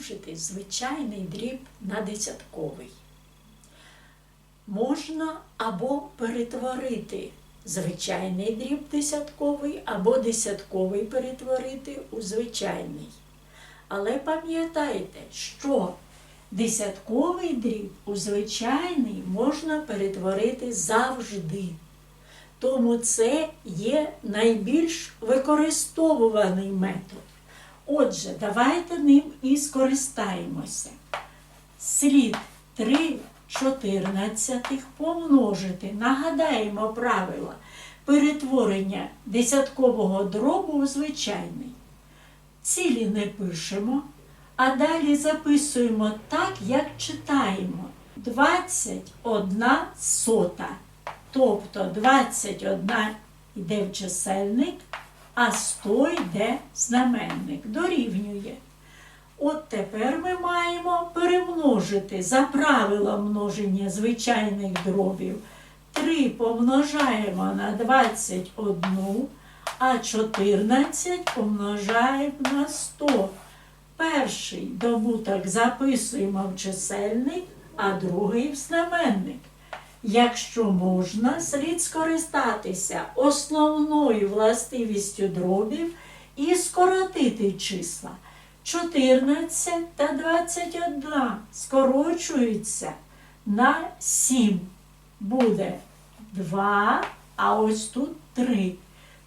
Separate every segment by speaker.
Speaker 1: помножити звичайний дріб на десятковий. Можна або перетворити звичайний дріб десятковий, або десятковий перетворити у звичайний. Але пам'ятайте, що десятковий дріб у звичайний можна перетворити завжди. Тому це є найбільш використовуваний метод. Отже, давайте ним і скористаємося. Слід 3 чотирнадцятих помножити. Нагадаємо правила перетворення десяткового дробу у звичайний. Цілі не пишемо, а далі записуємо так, як читаємо. 21 сота. Тобто 21 йде в чисельник, а 100 йде знаменник. Дорівнює. От тепер ми маємо перемножити за правилом множення звичайних дробів. 3 помножаємо на 21, а 14 помножаємо на 100. Перший добуток записуємо в чисельник, а другий в знаменник. Якщо можна, слід скористатися основною властивістю дробів і скоротити числа. 14 та 21 скорочуються на 7. Буде 2, а ось тут 3.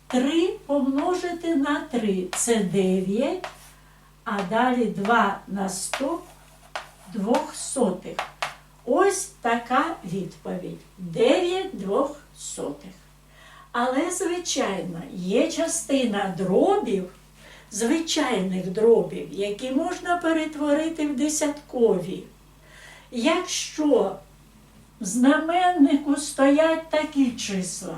Speaker 1: 3 помножити на 3 це 9, а далі 2 на 100 двохсотих. Ось така відповідь. 9 двохсотих. Але, звичайно, є частина дробів, звичайних дробів, які можна перетворити в десяткові. Якщо в знаменнику стоять такі числа,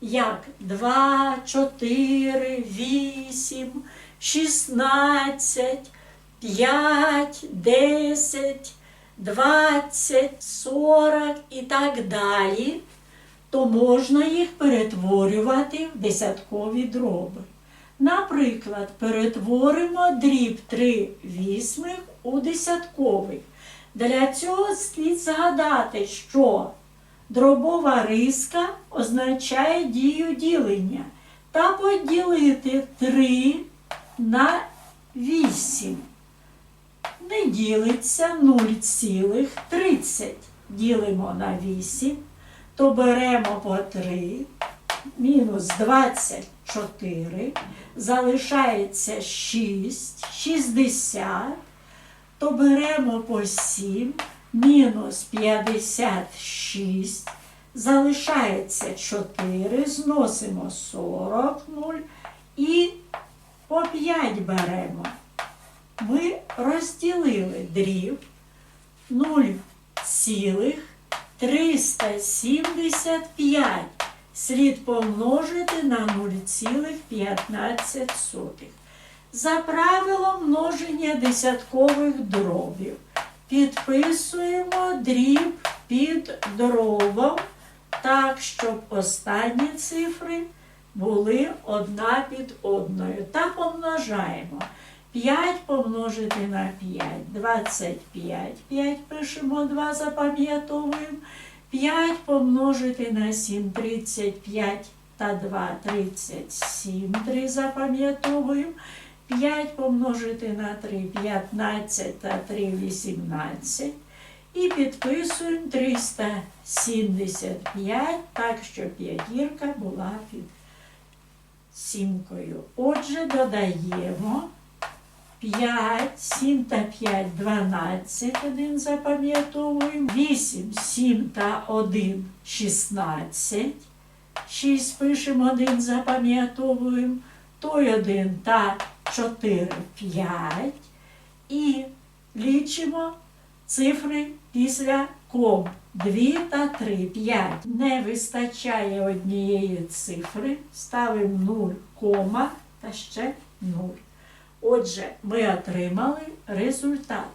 Speaker 1: як 2, 4, 8, 16, 5, 10, 20, 40 і так далі, то можна їх перетворювати в десяткові дроби. Наприклад, перетворимо дріб 3 вісьмих у десятковий. Для цього слід згадати, що дробова риска означає дію ділення та поділити 3 на 8. Не ділиться 0,30. Ділимо на 8, то беремо по 3, мінус 24, залишається 6, 60, то беремо по 7, мінус 56, залишається 4, зносимо 40, 0 і по 5 беремо. Ми розділили дріб 0,375. Слід помножити на 0,15. За правилом множення десяткових дробів підписуємо дріб під дробом так, щоб останні цифри були одна під одною. Та помножаємо. 5 помножити на 5, 25. 5 пишемо 2, запам'ятовуємо. 5 помножити на 7, 35 та 2, 37, 3 запам'ятовуємо. 5 помножити на 3, 15 та 3, 18. І підписуємо 375, так, щоб п'ятірка була під сімкою. Отже, додаємо 5, 7 та 5, 12, один запам'ятовуємо. 8, 7 та 1, 16. 6 пишемо, 1 запам'ятовуємо. Той 1 та 4, 5. І лічимо цифри після ком. 2 та 3, 5. Не вистачає однієї цифри. Ставимо 0, кома та ще 0. Отже, ми отримали результат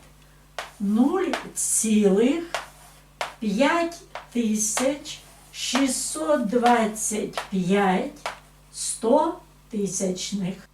Speaker 1: 0,5625 100 тисячних.